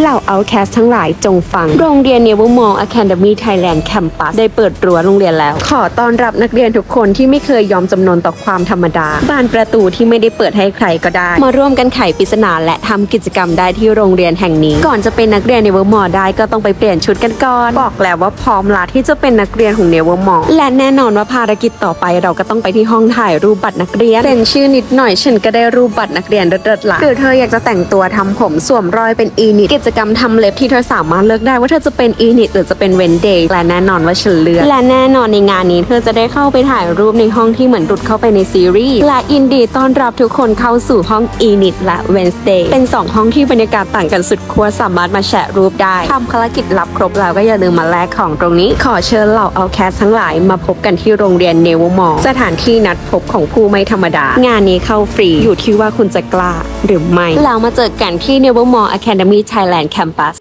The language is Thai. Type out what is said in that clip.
เหล่าเอาแคสทั้งหลายจงฟัง โรงเรียนเนเวอร์มอลอะคาเดมี่ไทยแลนด์แคมปัสได้เปิดรั้วโรงเรียนแล้ว ขอต้อนรับนักเรียนทุกคนที่ไม่เคยยอมจำนนต่อความธรรมดา บานประตูที่ไม่ได้เปิดให้ใครก็ได้ มาร่วมกันไขปริศนาและทำกิจกรรมได้ที่โรงเรียนแห่งนี้ ก่อนจะเป็นนักเรียนเนเวอร์มอลได้ก็ต้องไปเปลี่ยนชุดกันก่อน บอกแล้วว่าพร้อมละที่จะเป็นนักเรียนของเนเวอร์มอลและแน่นอนว่าภารกิจต่อไปเราก็ต้องไปที่ห้องถ่ายรูปบัตรนักเรียนเซ็นชื่อนิดหน่อยฉันก็ได้รูปบัตรนักเรียนเลิศๆละหรือเธออยากจะแต่งตัวทำผมสวมรอยเป็นอีนิตกิจกรรมทำเล็บที่เธอสามารถเลือกได้ว่าเธอจะเป็นอีนิตหรือจะเป็นเวนเดย์และแน่นอนว่าฉันเลือก และแน่นอนในงานนี้เธอจะได้เข้าไปถ่ายรูปในห้องที่เหมือนหลุดเข้าไปในซีรีส์และอินดีต้อนรับทุกคนเข้าสู่ห้องอีนิตและเวนสเดย์เป็นสองห้องที่บรรยากาศต่างกันสุดขั้วสามารถมาแชะรูปได้ทำภารกิจลับครบแล้วก็อย่าลืมมาแลกของตรงนี้ ขอเชิญเหล่าเอาแคสทั้งหลายมาพบกันที่โรงเรียนเนวมอสถานที่นัดพบของผู้ไม่ธรรมดา งานนี้เข้าฟรีอยู่ที่ว่าคุณจะกล้าหรือไม่เรามาเจอกันที่ Nevermore Academy Thailand And Campus.